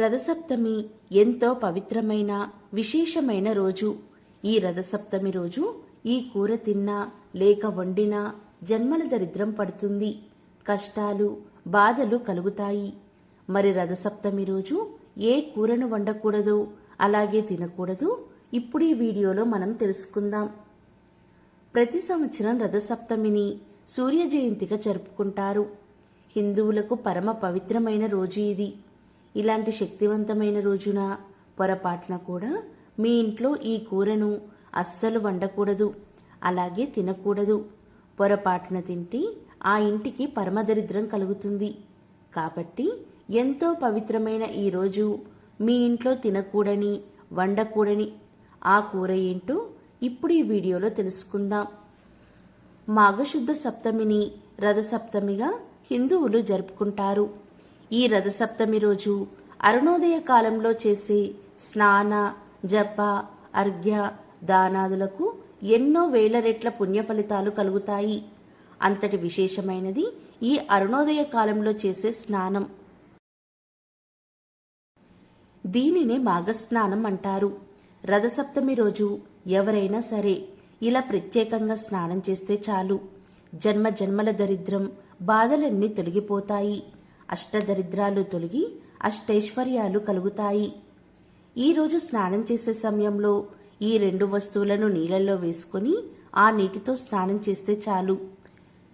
రథసప్తమి ఎంతో పవిత్రమైన విశేషమైన రోజు. ఈ రథసప్తమి రోజు ఈ కూర తిన్నా లేక వండినా జన్మల దరిద్రం పడుతుంది. కష్టాలు బాధలు కలుగుతాయి. మరి రథసప్తమి రోజు ఏ కూరను వండకూడదు అలాగే తినకూడదు? ఇప్పుడు ఈ వీడియోలో మనం తెలుసుకుందాం. ప్రతి సంవత్సరం రథసప్తమిని సూర్య జయంతిగా జరుపుకుంటారు. హిందువులకు పరమ పవిత్రమైన రోజు ఇది. ఇలాంటి శక్తివంతమైన రోజున పొరపాటున కూడా మీ ఇంట్లో ఈ కూరను అస్సలు వండకూడదు అలాగే తినకూడదు. పొరపాటున తింటే ఆ ఇంటికి పరమదరిద్రం కలుగుతుంది. కాబట్టి ఎంతో పవిత్రమైన ఈ రోజు మీ ఇంట్లో తినకూడని వండకూడని ఆ కూర ఏంటో ఇప్పుడు ఈ వీడియోలో తెలుసుకుందాం. మాఘశుద్ధ సప్తమిని రథసప్తమిగా హిందువులు జరుపుకుంటారు. ఈ రథసప్తమి రోజు అరుణోదయ కాలంలో చేసే స్నాన జప అర్ఘ్య దానాదులకు ఎన్నో వేల రెట్ల పుణ్య ఫలితాలు కలుగుతాయి. అంతటి విశేషమైనది ఈ అరుణోదయ కాలంలో చేసే స్నానం. దీనినే మాఘస్నానం అంటారు. రథసప్తమి రోజు ఎవరైనా సరే ఇలా ప్రత్యేకంగా స్నానం చేస్తే చాలు. జన్మ జన్మల దరిద్రం బాధలన్నీ తొలగిపోతాయి. అష్టదరిద్రాలు తొలగి అష్టైశ్వర్యాలు కలుగుతాయి. ఈరోజు స్నానం చేసే సమయంలో ఈ రెండు వస్తువులను నీళ్ళల్లో వేసుకొని ఆ నీటితో స్నానం చేస్తే చాలు.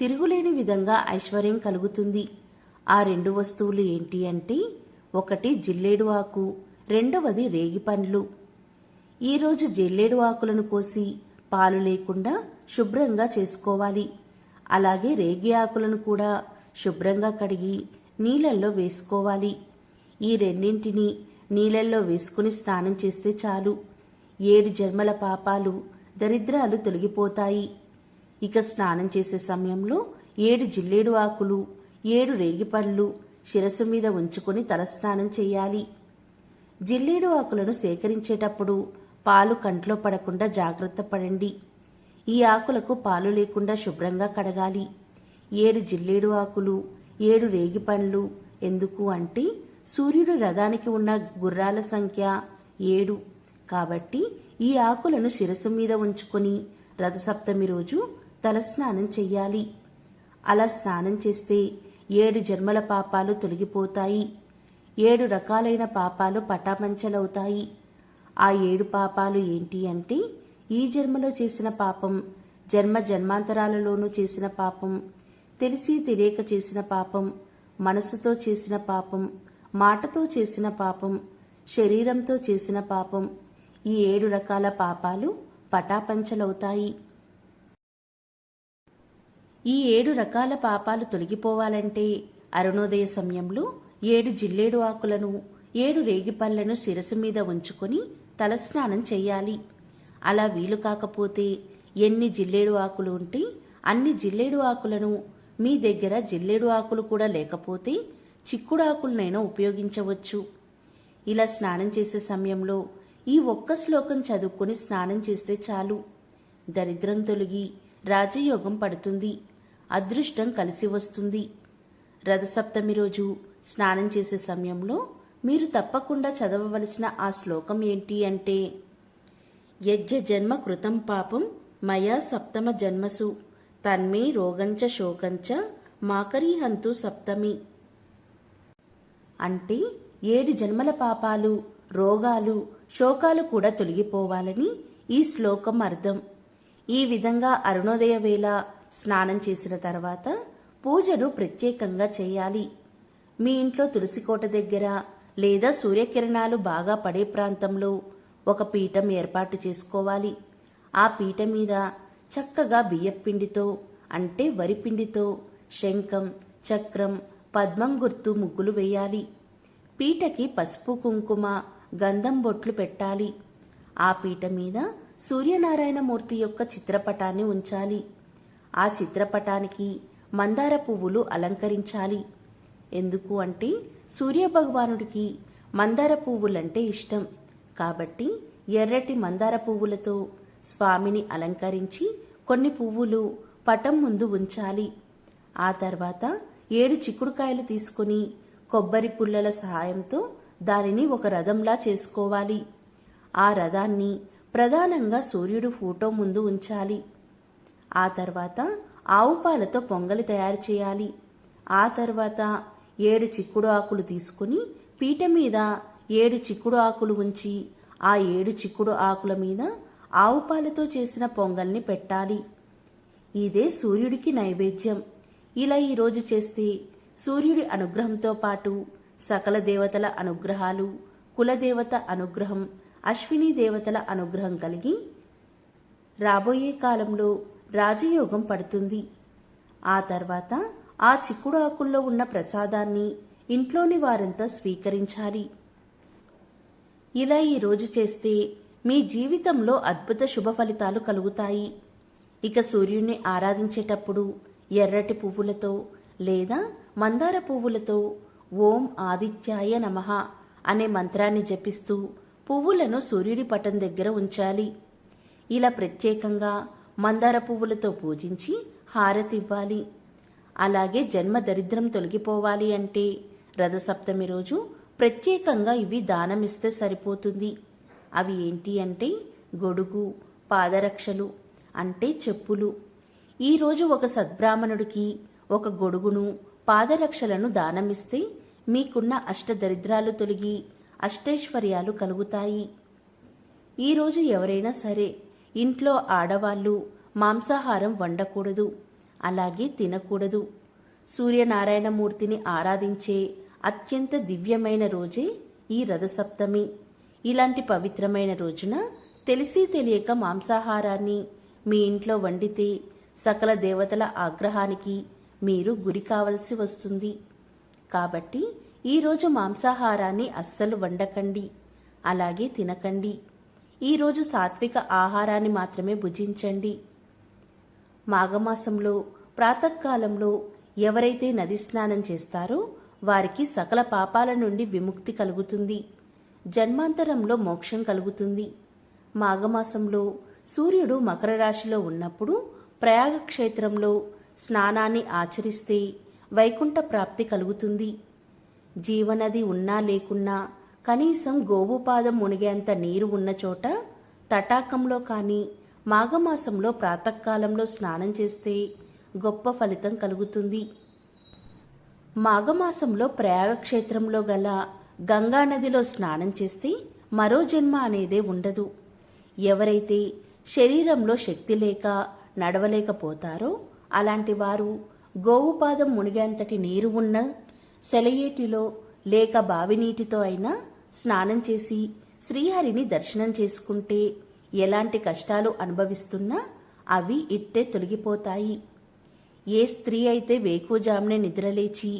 తిరుగులేని విధంగా ఐశ్వర్యం కలుగుతుంది. ఆ రెండు వస్తువులు ఏంటి అంటే ఒకటి జిల్లేడు ఆకు రెండవది రేగి పండ్లు. ఈరోజు జిల్లేడు ఆకులను కోసి పాలు లేకుండా శుభ్రంగా చేసుకోవాలి. అలాగే రేగి ఆకులను కూడా శుభ్రంగా కడిగి నీళ్ళల్లో వేసుకోవాలి. ఈ రెండింటిని నీళ్ళల్లో వేసుకుని స్నానం చేస్తే చాలు. ఏడు జన్మల పాపాలు దరిద్రాలు తొలగిపోతాయి. ఇక స్నానం చేసే సమయంలో ఏడు జిల్లేడు ఆకులు ఏడు రేగిపళ్ళు శిరస్సు మీద ఉంచుకొని తలస్నానం చేయాలి. జిల్లేడు ఆకులను సేకరించేటప్పుడు పాలు కంట్లో పడకుండా జాగ్రత్త పడండి. ఈ ఆకులకు పాలు లేకుండా శుభ్రంగా కడగాలి. ఏడు జిల్లేడు ఆకులు ఏడు రేగి పండ్లు. ఎందుకు అంటే సూర్యుడు రథానికి ఉన్న గుర్రాల సంఖ్య ఏడు. కాబట్టి ఈ ఆకులను శిరస్సు మీద ఉంచుకొని రథసప్తమి రోజు తలస్నానం చెయ్యాలి. అలా స్నానం చేస్తే ఏడు జన్మల పాపాలు తొలగిపోతాయి. ఏడు రకాలైన పాపాలు పటామంచలవుతాయి ఆ ఏడు పాపాలు ఏంటి అంటే ఈ జన్మలో చేసిన పాపం జన్మ జన్మాంతరాలలోనూ చేసిన పాపం తెలిసి తెలియక చేసిన పాపం మనసుతో చేసిన పాపం మాటతో చేసిన పాపం శరీరంతో చేసిన పాపం ఈ ఏడు రకాల పాపాలు పటాపంచలవుతాయి. ఈ ఏడు రకాల పాపాలు తొలగిపోవాలంటే అరుణోదయ సమయంలో ఏడు జిల్లేడు ఆకులను ఏడు రేగిపళ్ళను శిరసు మీద ఉంచుకొని తలస్నానం చెయ్యాలి. అలా వీలు కాకపోతే ఎన్ని జిల్లేడు ఆకులు ఉంటే అన్ని జిల్లేడు ఆకులను మీ దగ్గర జిల్లేడు ఆకులు కూడా లేకపోతే చిక్కుడు ఆకులనైనా ఉపయోగించవచ్చు. ఇలా స్నానం చేసే సమయంలో ఈ ఒక్క శ్లోకం చదువుకొని స్నానం చేస్తే చాలు. దరిద్రం తొలగి రాజయోగం పడుతుంది. అదృష్టం కలిసి వస్తుంది. రథసప్తమి రోజు స్నానం చేసే సమయంలో మీరు తప్పకుండా చదవవలసిన ఆ శ్లోకం ఏంటి అంటే యజ్ఞ జన్మ కృతం పాపం మయా సప్తమ జన్మసు. తన్మే రోగంచ శోకంచ మాకరీహంతు సప్తమి. అంటే ఏడు జన్మల పాపాలు రోగాలు శోకాలు కూడా తొలగిపోవాలని ఈ శ్లోకం అర్థం. ఈ విధంగా అరుణోదయ వేళ స్నానం చేసిన తర్వాత పూజను ప్రత్యేకంగా చేయాలి. మీ ఇంట్లో తులసికోట దగ్గర లేదా సూర్యకిరణాలు బాగా పడే ప్రాంతంలో ఒక పీఠం ఏర్పాటు చేసుకోవాలి. ఆ పీఠ మీద చక్కగా బియ్యపిండితో అంటే వరిపిండితో శంఖం చక్రం పద్మం గుర్తు ముగ్గులు వేయాలి. పీటకి పసుపు కుంకుమ గంధం బొట్లు పెట్టాలి. ఆ పీట మీద సూర్యనారాయణమూర్తి యొక్క చిత్రపటాన్ని ఉంచాలి. ఆ చిత్రపటానికి మందార పువ్వులు అలంకరించాలి. ఎందుకు అంటే సూర్యభగవానుడికి మందార పువ్వులంటే ఇష్టం. కాబట్టి ఎర్రటి మందార పువ్వులతో స్వామిని అలంకరించి కొన్ని పువ్వులు పటం ముందు ఉంచాలి. ఆ తర్వాత ఏడు చిక్కుడుకాయలు తీసుకుని కొబ్బరి పుల్లల సహాయంతో దానిని ఒక రథంలా చేసుకోవాలి. ఆ రథాన్ని ప్రధానంగా సూర్యుడు ఫోటో ముందు ఉంచాలి. ఆ తర్వాత ఆవు పాలతో పొంగలి తయారు చేయాలి. ఆ తర్వాత ఏడు చిక్కుడు ఆకులు తీసుకుని పీట మీద ఏడు చిక్కుడు ఆకులు ఉంచి ఆ ఏడు చిక్కుడు ఆకుల మీద ఆవు పాలతో చేసిన పొంగల్ని పెట్టాలి. ఇదే సూర్యుడికి నైవేద్యం. ఇలా ఈరోజు చేస్తే సూర్యుడి అనుగ్రహంతో పాటు సకల దేవతల అనుగ్రహాలు కులదేవత అనుగ్రహం అశ్విని దేవతల అనుగ్రహం కలిగి రాబోయే కాలంలో రాజయోగం పడుతుంది. ఆ తర్వాత ఆ చిక్కుడు ఆకుల్లో ఉన్న ప్రసాదాన్ని ఇంట్లోని వారంతా స్వీకరించాలి. ఇలా ఈరోజు చేస్తే మీ జీవితంలో అద్భుత శుభ ఫలితాలు కలుగుతాయి. ఇక సూర్యుడిని ఆరాధించేటప్పుడు ఎర్రటి పువ్వులతో లేదా మందార పువ్వులతో ఓం ఆదిత్యాయ నమః అనే మంత్రాన్ని జపిస్తూ పువ్వులను సూర్యుడి పటం దగ్గర ఉంచాలి. ఇలా ప్రత్యేకంగా మందార పువ్వులతో పూజించి హారతివ్వాలి అలాగే జన్మ దరిద్రం తొలగిపోవాలి అంటే రథసప్తమి రోజు ప్రత్యేకంగా ఇవి దానమిస్తే సరిపోతుంది. అవి ఏంటి అంటే గొడుగు పాదరక్షలు అంటే చెప్పులు. ఈరోజు ఒక సద్బ్రాహ్మణుడికి ఒక గొడుగును పాదరక్షలను దానమిస్తే మీకున్న అష్టదరిద్రాలు తొలగి అష్టైశ్వర్యాలు కలుగుతాయి. ఈరోజు ఎవరైనా సరే ఇంట్లో ఆడవాళ్ళు మాంసాహారం వండకూడదు అలాగే తినకూడదు. సూర్యనారాయణమూర్తిని ఆరాధించే అత్యంత దివ్యమైన రోజే ఈ రథసప్తమి. ఇలాంటి పవిత్రమైన రోజున తెలిసి తెలియక మాంసాహారాన్ని మీ ఇంట్లో వండితే సకల దేవతల ఆగ్రహానికి మీరు గురి కావలసి వస్తుంది. కాబట్టి ఈరోజు మాంసాహారాన్ని అస్సలు వండకండి. అలాగే తినకండి. ఈరోజు సాత్విక ఆహారాన్ని మాత్రమే భుజించండి. మాఘమాసంలో ప్రాతకాలంలో ఎవరైతే నది స్నానం చేస్తారో వారికి సకల పాపాల నుండి విముక్తి కలుగుతుంది. జన్మాంతరంలో మోక్షం కలుగుతుంది. మాఘమాసంలో సూర్యుడు మకర రాశిలో ఉన్నప్పుడు ప్రయాగ క్షేత్రంలో స్నానాన్ని ఆచరిస్తే వైకుంఠ ప్రాప్తి కలుగుతుంది. జీవనది ఉన్నా లేకున్నా కనీసం గోవుపాదం మునిగేంత నీరు ఉన్న చోట తటాకంలో కానీ మాఘమాసంలో ప్రాతకాలంలో స్నానం చేస్తే గొప్ప ఫలితం కలుగుతుంది. మాఘమాసంలో ప్రయాగక్షేత్రంలో గల గంగా నదిలో స్నానం చేస్తే మరో జన్మ అనేదే ఉండదు. ఎవరైతే శరీరంలో శక్తి లేక నడవలేకపోతారో అలాంటి వారు గోవుపాదం మునిగేంతటి నీరు ఉన్న సెలయేటిలో లేక బావి నీటితో అయినా స్నానం చేసి శ్రీహరిని దర్శనం చేసుకుంటే ఎలాంటి కష్టాలు అనుభవిస్తున్నా అవి ఇట్టే తొలగిపోతాయి. ఏ స్త్రీ అయితే వేకుజామునే నిద్రలేచి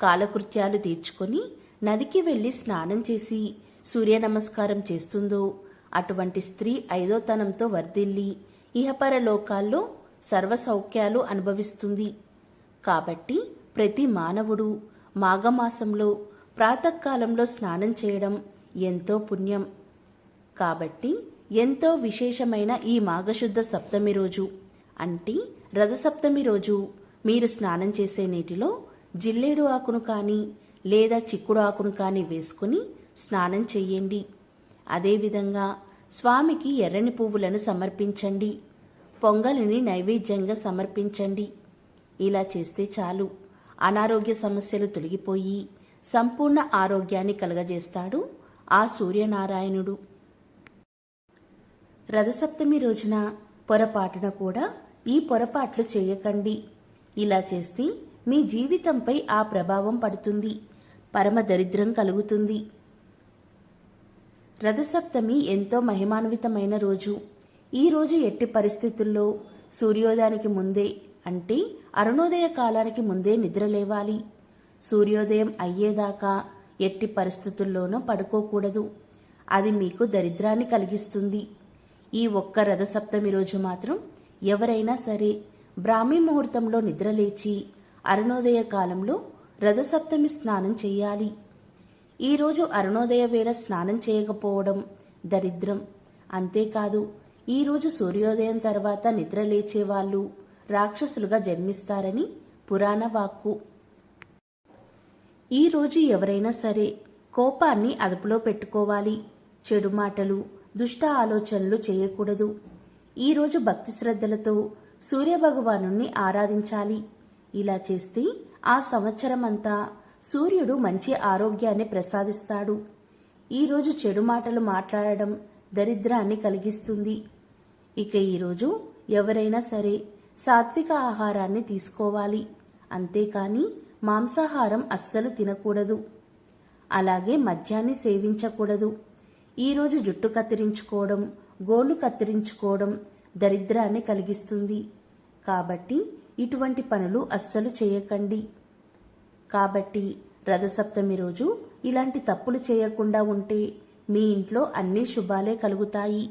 కాలకృత్యాలు తీర్చుకొని నదికి వెళ్ళి స్నానం చేసి సూర్య నమస్కారం చేస్తుందో అటువంటి స్త్రీ ఐదోతనంతో వర్ధిల్లి ఇహపర లోకాల్లో అనుభవిస్తుంది. కాబట్టి ప్రతి మానవుడు మాఘమాసంలో ప్రాతకాలంలో స్నానం చేయడం ఎంతో పుణ్యం. కాబట్టి ఎంతో విశేషమైన ఈ మాఘశుద్ధ సప్తమి రోజు. అంటే రథసప్తమి రోజు మీరు స్నానం చేసే నీటిలో జిల్లేడు ఆకును కానీ లేదా చిక్కుడు ఆకును కానీ వేసుకుని స్నానం చెయ్యండి. అదేవిధంగా స్వామికి ఎర్రని పువ్వులను సమర్పించండి. పొంగలిని నైవేద్యంగా సమర్పించండి. ఇలా చేస్తే చాలు. అనారోగ్య సమస్యలు తొలగిపోయి సంపూర్ణ ఆరోగ్యాన్ని కలగజేస్తాడు ఆ సూర్యనారాయణుడు. రథసప్తమి రోజున పొరపాటున కూడా ఈ పొరపాట్లు చేయకండి. ఇలా చేస్తే మీ జీవితంపై ఆ ప్రభావం పడుతుంది. పరమ దరిద్రం కలుగుతుంది. రథసప్తమి ఎంతో మహిమాన్వితమైన రోజు. ఈ రోజు ఎట్టి పరిస్థితుల్లో సూర్యోదయానికి ముందే అంటే అరుణోదయ కాలానికి ముందే నిద్రలేవాలి సూర్యోదయం అయ్యేదాకా ఎట్టి పరిస్థితుల్లోనూ పడుకోకూడదు. అది మీకు దరిద్రాన్ని కలిగిస్తుంది. ఈ ఒక్క రథసప్తమి రోజు మాత్రం ఎవరైనా సరే బ్రాహ్మీ ముహూర్తంలో నిద్రలేచి అరుణోదయ కాలంలో రథసప్తమి స్నానం చేయాలి. ఈరోజు అరుణోదయ వేళ స్నానం చేయకపోవడం దరిద్రం. అంతేకాదు ఈరోజు సూర్యోదయం తర్వాత నిద్ర లేచే వాళ్ళు రాక్షసులుగా జన్మిస్తారని పురాణ వాక్కు. ఈరోజు ఎవరైనా సరే కోపాన్ని అదుపులో పెట్టుకోవాలి. చెడు మాటలు దుష్ట ఆలోచనలు చేయకూడదు. ఈరోజు భక్తి శ్రద్ధలతో సూర్యభగవాను ఆరాధించాలి. ఇలా చేస్తే ఆ సంవత్సరమంతా సూర్యుడు మంచి ఆరోగ్యాన్ని ప్రసాదిస్తాడు. ఈరోజు చెడు మాటలు మాట్లాడడం దరిద్రాన్ని కలిగిస్తుంది. ఇక ఈరోజు ఎవరైనా సరే సాత్విక ఆహారాన్ని తీసుకోవాలి. అంతేకాని మాంసాహారం అస్సలు తినకూడదు. అలాగే మద్యాన్ని సేవించకూడదు. ఈరోజు జుట్టు కత్తిరించుకోవడం గోళ్ళు కత్తిరించుకోవడం దరిద్రాన్ని కలిగిస్తుంది. కాబట్టి ఇటువంటి పనులు అస్సలు చేయకండి. కాబట్టి రథసప్తమి రోజు ఇలాంటి తప్పులు చేయకుండా ఉంటే మీ ఇంట్లో అన్ని శుభాలే కలుగుతాయి.